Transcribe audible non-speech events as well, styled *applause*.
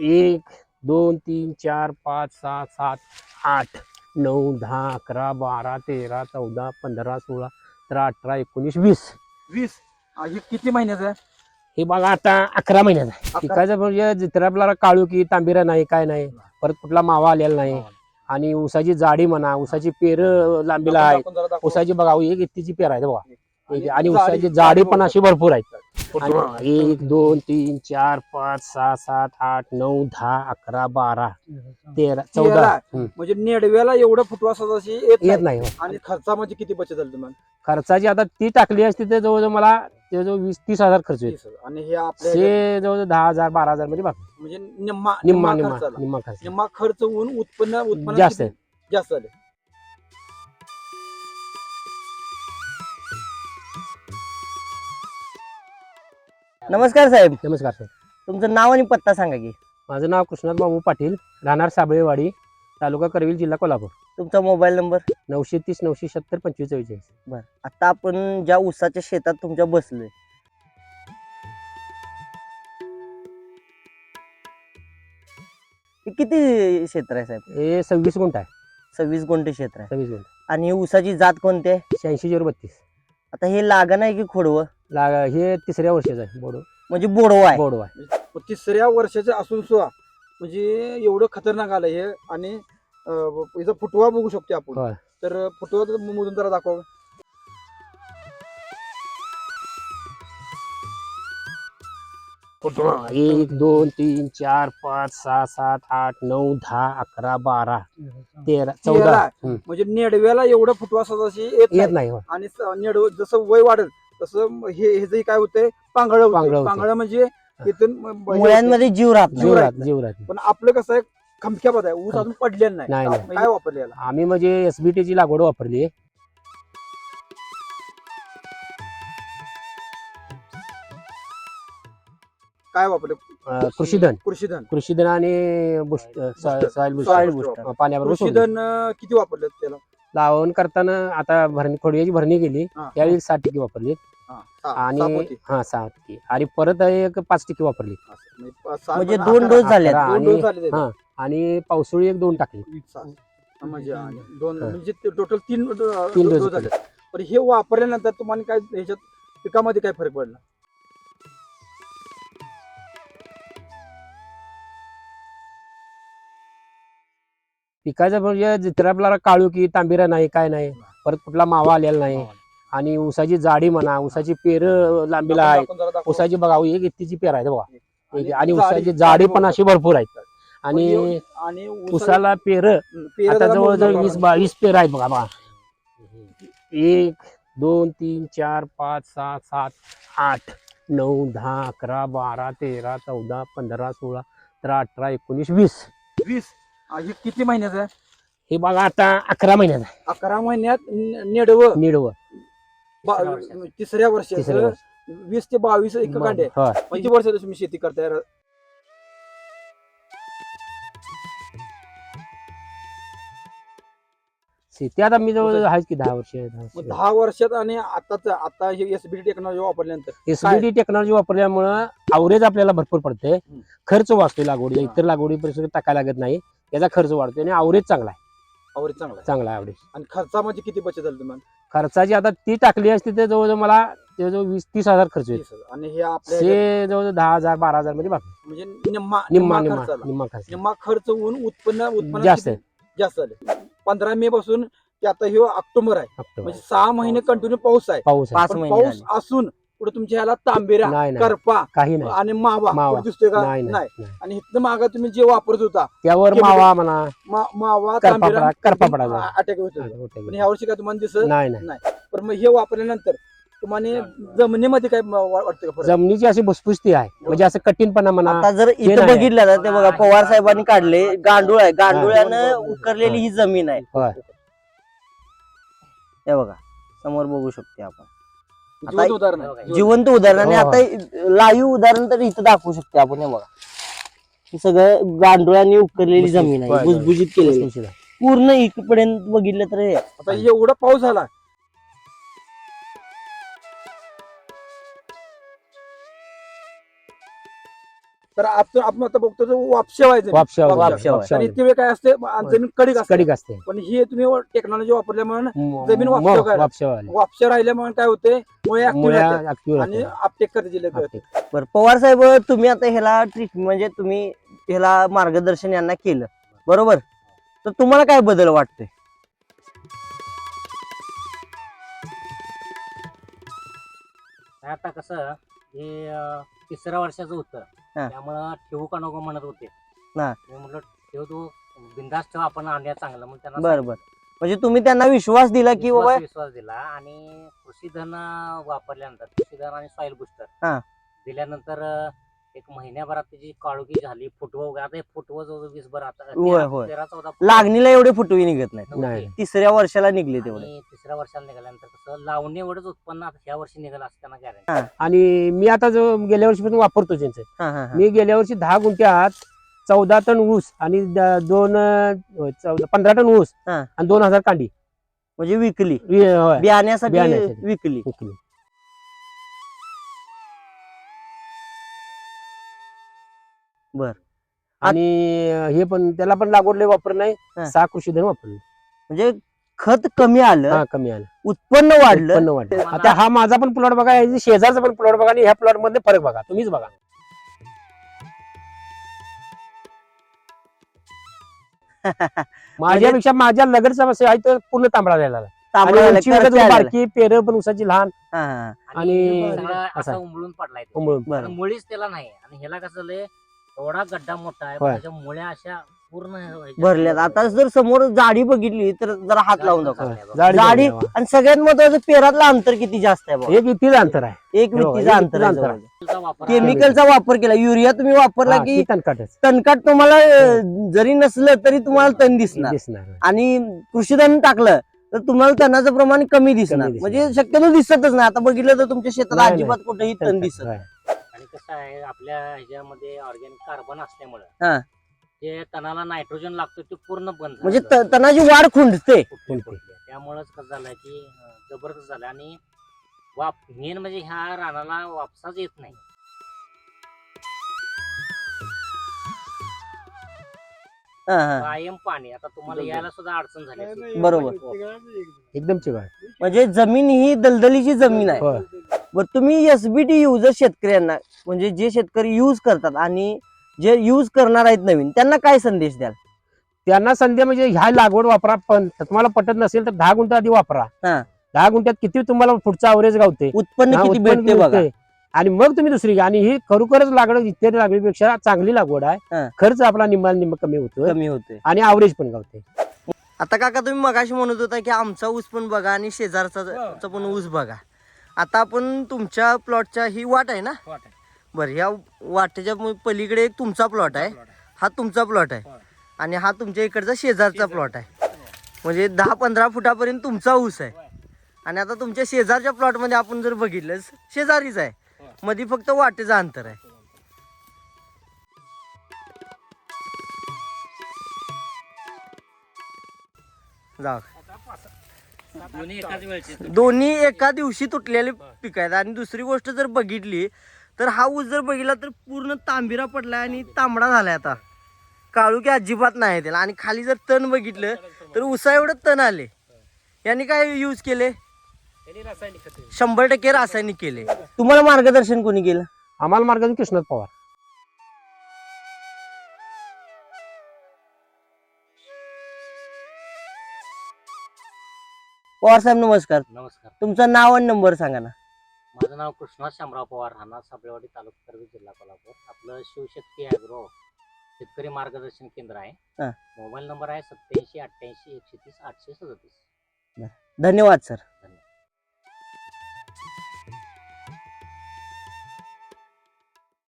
एक दोन तीन चार पाच सहा सात आठ नऊ दहा अकरा बारा तेरा चौदा पंधरा सोळा सतरा अठरा एकोणीस वीस. वीस. हा, हे किती महिन्याचं आहे? हे बघा आता अकरा महिन्यात आहे. अकरा- पिकाचं म्हणजे जिथे आपल्याला काळू की तांबिरा नाही काय नाही. परत कुठला मावा आलेला नाही. आणि ऊसाची जाडी म्हणा ऊसाची पेर लांबीला आहे आपण जरा दाखवू. ऊसाची बघा एक इत्तीची पेर आहे बघा. एक- आणि ऊसाची जाडी पण अशी भरपूर आहे भरपूर. आणि एक दोन तीन चार पाच सहा सात आठ नऊ दहा अकरा बारा तेरा चौदा. म्हणजे नेडव्याला एवढं फुटवा सदाशी येत येत नाही नाही हो. आणि खर्चामध्ये किती बचत झाली तुम्हाला खर्चाची आता ती टाकली असती तर जवळजवळ मला ते जवळ वीस तीस हजार खर्च येईल तीस हजार. आणि हे आपल्या ह्याच्यात ते जवळ दहा हजार बारा हजारमध्ये बाकी म्हणजे निम्मा निम्मा निम्मा निम्मा खर्च. निम्मा खर्च निम्मा खर्च होऊन उत्पन्न उत्पन्न जास्त किती? जास्त झाले नमस्कार साहेब. नमस्कार सर तुमचं नाव आणि पत्ता सांगा की. माझं नाव कृष्णात बाबू पाटील राहणार साबळेवाडी तालुका करवील जिल्हा कोल्हापूर. तुमचा मोबाईल नंबर? नऊशे तीस नऊशे सत्तर पंचवीस चव्वेचाळीस. बर. आता आपण ज्या ऊसाच्या शेतात तुमच्या बसलोय. हे किती क्षेत्र आहे साहेब? हे सव्वीस गुंठ आहे. सव्वीस गुंठे क्षेत्र आहे. सव्वीस गुंठ. आणि ही ऊसाची जात कोणती आहे? शहाऐंशी झिरो बत्तीस आता हे लागण आहे की खोडवं? लाग हे तिसऱ्या वर्षाचं आहे बोडो म्हणजे बोडवं आहे बोडो आहे मग तिसऱ्या वर्षाचे असून सुद्धा म्हणजे एवढं खतरनाक आलं हे आणि अं, याचा फुटवा बघू शकतो आपण होय. तर फुटवा तर मोजून जरा दाखवा एक दोन तीन चार पाच सहा सात आठ नऊ दहा अकरा बारा तेरा चौदा तेरा. हम्म. म्हणजे नेडव्याला एवढं फुटवा सदाशी येत येत नाही नाही. आणि स- नेड जसं वय वाढेल तसं हे हे जे काय होतंय? पांगळ पांगळं होतंय. पांगळ म्हणजे इथून. मुळ्यांमध्ये जीव राहत नाही. जीव राहत जीव राहत पण आपलं कसं आहे खमक्यापद आहे. ऊस अजून पडलेला नाही. नाही, नाही. आपण काय वापरले याला? आम्ही म्हणजे एसबीटी ची लागवड वापरली. आहे. काय वापरले? अं, कृषीधन. कृषीधन. कृषीधन आणि बुस्ट सॉइल बुस्टर. पाण्याबरोबर सोडलं. कृषीधन अं, किती वापरले त्याला? लावण करताना आता भरणी खोडव्याची भरणी केली हा. त्यावेळी सात टक्के वापरली आणि. हा सहा टक्के आणि परत एक पाच टक्के वापरली. म्हणजे म्हणजे दोन डोस झाले अकरा दोन आणि डोस झाले त्याचे. हा. आणि पावसाळी एक दोन टाकली सहा. म्हणजे आणि दोन हा. म्हणजे टोटल तीन तीन डोस डोस झाले पण हे वापरल्यानंतर तुम्हाला काय ह्याच्यात पिकामध्ये काय फरक पडला पिकाचं म्हणजे जिथे आपल्याला काळू की तांबिरा नाही काय नाही. परत कुठला मावा आलेला नाही. आणि ऊसाची जाडी म्हणा ऊसाची पेर लांबीला आहे. ऊसाची बघा एक इत्तीची पेर आहे बघा. आणि ऊसाची जाडी पण अशी भरपूर आहे आणि ऊसाला- ऊसाला पेर आता जरा जवळ मोजून जवळ दाखवा. वीस बावीस पेर आहेत बघा बघा. एक दोन तीन चार पाच सहा सात आठ नऊ दहा अकरा बारा तेरा चौदा पंधरा सोळा सतरा अठरा एकोणीस वीस. वीस. हा, हे किती महिन्याचं आहे? हे बघा आता अकरा महिन्यात आहे. अकरा महिन्यात नेडव? निडव. तिसऱ्या तिसऱ्या वर्षाचं? वर्षी. वीस ते बावीस एक कांडे होय. किती वर्ष तुम्ही शेती करताय? शेती आता मी जवळ आहेच की दहा वर्ष मग दहा वर्षात आणि आताच आता हे एसबीटी टेक्नॉलॉजी वापरल्यानंतर एसबीडी टेक्नॉलॉजी वापरल्यामुळं अवरेज आपल्याला भरपूर पडते हम्म. खर्च वाचतोय लागवडीचा. हा. इतर लागवडीपेक्षा टाकायला लागत नाही. त्याचा खर्च वाढतोय आणि अवरेज चांगला आहे. आवड चांगला आहे. चांगला आहे अवरेज आणि खर्चामध्ये किती बचत झाली तुम्हाला? खर्चाची आता ती टाकली असती तर जवळजवळ मला जवळजवळ वीस तीस हजार खर्च येईल तीस हजार. आणि हे आपल्या ह्याच्यात ते जवळजवळ दहा हजार बारा हजारमध्ये बाकी. म्हणजे निम्मा निम्मा निम्मा निम्मा खर्च आला. निम्मा खर्च. निम्मा खर्च होऊन उत्पन्न उत्पन्न जास्त किती? जास्त झाले. पंधरा मे पासून ते आता हे ऑक्टोबर आहे. ऑक्टोबर. म्हणजे सहा महिने कंटिन्यू पाऊस आहे. पाऊस आहे. पाच पण महिने पाऊस झाले. असून पुढे तुमच्या ह्याला तांबेरा नाही नाही. करपा काही नाही. आणि मावा. मावा. पुढे दिसतोय का? नाही नाही. नाही. नाही. आणि इथनं मागा तुम्ही जे वापरत होता त्यावर मावा म्हणा मा- मावा करपा तांबेरा पडा- करपा पडायचा. अटॅक होत होता. पण ह्या वर्षी काय तुम्हाला दिसत नाही नाही. पण मग हे वापरल्यानंतर तुम्हाला जमिनीमध्ये काय वा- वाटतं का फरक? जमिनीची अशी भुसभुसती आहे. म्हणजे असं कठीणपणा म्हणा आता जर हे इथं नाही. बघितलं ना ते बघा पवार साहेबांनी काढले गांडूळ आहे. गांडुळ्यानं उकरलेली ही. जमीन आहे. होय. हे बघा समोर बघू शकते आपण. जिवंत उदाहरण आहे. जिवंत. जिवंत उदाहरण आणि हो, हो. आता लाईव्ह उदाहरण तर इथं दाखवू शकते आपण हे बघा हे सगळं गांडुळांनी उकरलेली जमीन आहे. भुसभुशीत केलेली. पूर्ण इथपर्यंत बघितलं तर हे आता एवढा पाऊस झाला तर आता आपण आता बघतो तर वापशा व्हायचं वापशा वापशा वापशा आणि ते काय असते? जमीन कडीक असते. कडीक असते. पण ही तुम्ही टेक्नॉलॉजी वापरल्यामुळे जमीन वापशा काय? वापशा राहिल्यामुळे काय होते? मुळे active मुळ्या राहतात. active आणि करते. बरं पवार साहेब तुम्ही आता ह्याला ट्रीट म्हणजे तुम्ही ह्याला मार्गदर्शन यांना केलं. बरोबर? तर तुम्हाला काय बदल वाटतोय? आता कसं हे अं, तिसऱ्या वर्षाचं होतं. हा. त्यामुळं ठेवू का नको म्हणत होते हा. मी म्हटलं ठेव तू बिंदास ठेव आपण आणूया चांगलं मग त्यांना बरं बरं म्हणजे तुम्ही त्यांना विश्वास दिला की विश्वास बाबा विश्वास दिला आणि कृषी धन वापरल्यानंतर कृषी धन आणि सॉइल हा. बुस्टर दिल्यानंतर अं, एक महिन्याभरात त्याची काळोखी झाली फुटवं वगैरे आता हे फुटवं जवळ वीस भर आता होय, तेरा- होय. तेरा चौदा फुटवं लागणीला एवढे फुटवी निघत नाही नव्हते. नाही. तिसऱ्या वर्षाला निघले तेवढे आणि तिसऱ्या वर्षाला निघाल्यानंतर कसं लावणी एवढंच उत्पन्न आता ह्या वर्षी निघालं असं त्यांना गॅरंटी आणि मी आता जो गेल्या वर्षीपासून वापरतो त्यांचं हा, हा, हा. मी गेल्या वर्षी दहा गुंठ्यात चौदा टन ऊस आणि द- दोन अं, चौदा पंधरा टन ऊस हा. आणि दोन हजार कांडी म्हणजे विकली वि- होय, बियाण्यासाठी बियाण्यासाठी. विकली विकली. बर. आणि हे पण त्याला पण लागवड लय वापर नाही. सहा कृषी धन वापरले म्हणजे खत कमी आलं हा कमी आलं उत्पन्न वाढलं उत्पन्न वाढलं आता हा माझा पण प्लॉट बघा याची शेजारचा पण प्लॉट बघा आणि ह्या प्लॉटमध्ये फरक बघा तुम्हीच बघा *laughs* माझ्यापेक्षा माझ्या लगडचा बसे आहे तो पूर्ण तांबडा आहे. आणि झालं, उंची वगैरे करपे आलेलं. बारकी पेर पण उसाची लहान हा, हा. आणि सगळं असा. असा उमळून पडलाय तो. उमळून. बरं. मुळीच त्याला नाही आणि ह्याला कसं झालंय एवढा गड्डा मोठा आहे होय. त्याच्या मुळ्या अशा पूर्ण ह्याच्यात भरल्यात. आता जर समोर जाडी बघितली तर जरा हात लावून दाखवा. जाडी. आणि सगळ्यात महत्वाचं पेरातलं अंतर किती जास्त आहे एक इथलं अंतर आहे. एक हो, वित्तीचं एक अंतर वित्तीचं अंतर. केमिकलचा वापर केमिकलचा वापर केला. युरिया तुम्ही वापरला हा, की ती तणकाटच तणकाट तुम्हाला अं, जरी नसलं तरी तुम्हाला तण दिसणार. दिसणार. आणि कृषीधन टाकलं तर तुम्हाला तणाचं प्रमाण कमी दिसणार. दिसणार. म्हणजे शक्यतो दिसतच नाही. आता बघितलं तर तुमच्या शेतात नाही, अजिबात कुठेही तण दिसत होय. कसं आहे आपल्या ह्याच्यामध्ये ऑर्गॅनिक कार्बन हा. असल्यामुळं जे तणाला नायट्रोजन लागतो ते पूर्ण बंद म्हणजे झालं. त- तणाची वाढ खुंटते फुटले- खुंटते. फुटले. त्यामुळंच कसं झालंय की अं, जबरदस्त झालं आणि वाप मेन म्हणजे ह्या रानाला वापसाच येत नाही हा, हा. कायम पाणी आता तुम्हाला यायला सुद्धा अडचण झाली असेल. बरोबर. एकदम चिवळ म्हणजे जमीन ही दलदलीची जमीन आहे होय. बरं तुम्ही एसबीटी युजर शेतकऱ्यांना म्हणजे जे शेतकरी यूज करतात आणि जे यूज करणार आहेत नवीन त्यांना काय संदेश द्याल? त्यांना संध्या म्हणजे ह्या लागवड वापरा पण तुम्हाला पटत नसेल तर दहा गुंठ आधी वापरा. हा. दहा गुंठ्यात किती तुम्हाला पुढचा अवरेज गावते? उत्पन्न हा, किती उत्पन्न भेटते बघा. मिळते. आणि मग तुम्ही दुसरी घ्या. आणि ही खरोखरच लागवड इत्यादी लागवडीपेक्षा चांगली लागवड हा. आहे खर्च आपला निम्मा निम्म कमी होतो कमी होते आणि अवरेज पण गावते. आता काका तुम्ही मगाशी म्हणत होता की आमचा ऊस पण बघा आणि शेजारचा चा पण ऊस बघा. आता आपण तुमच्या प्लॉटच्या ही वाट आहे ना? वाट आहे. बरं ह्या वाटेच्या पलीकडे एक तुमचा प्लॉट आहे. हा तुमचा प्लॉट आहे. आणि हा तुमच्या इकडचा शेजारचा प्लॉट आहे. म्हणजे दहा पंधरा फुटापर्यंत तुमचा ऊस आहे. आणि आता तुमच्या शेजारच्या प्लॉटमध्ये आपण जर बघितलं शेजारीच आहे. मध्ये फक्त वाटेचं अंतर आहे. जा दोन्ही एकाच वेळचे. दोन्ही एका दिवशी तुटलेले पीक आहेत. आणि दुसरी गोष्ट जर बघितली तर हा ऊस जर बघितला तर पूर्ण तांबिरा पडलाय आणि तांबडा झालाय आता. काळुकी अजिबात नाही त्याला. आणि खाली जर तण बघितलं तर उसा एवढं तण आले. यांनी काय यूज केले? शंभर टक्के रासायनिक केले. तुम्हाला मार्गदर्शन कोणी केलं? आम्हाला मार्गाने कृष्णात पवार. पवार साहेब नमस्कार. नमस्कार. तुमचं नाव आणि नंबर सांगा ना. माझं नाव कृष्णा शामराव पवार राहणार साबळेवाडी तालुका कर्वे जिल्हा कोल्हापूर. आपलं शिवशक्ती ॲग्रो शेतकरी मार्गदर्शन केंद्र आहे. हा. मोबाईल नंबर आहे सत्याऐंशी अठ्ठ्याऐंशी एकशे तीस आठशे सदतीस. धन्यवाद सर. धन्यवाद.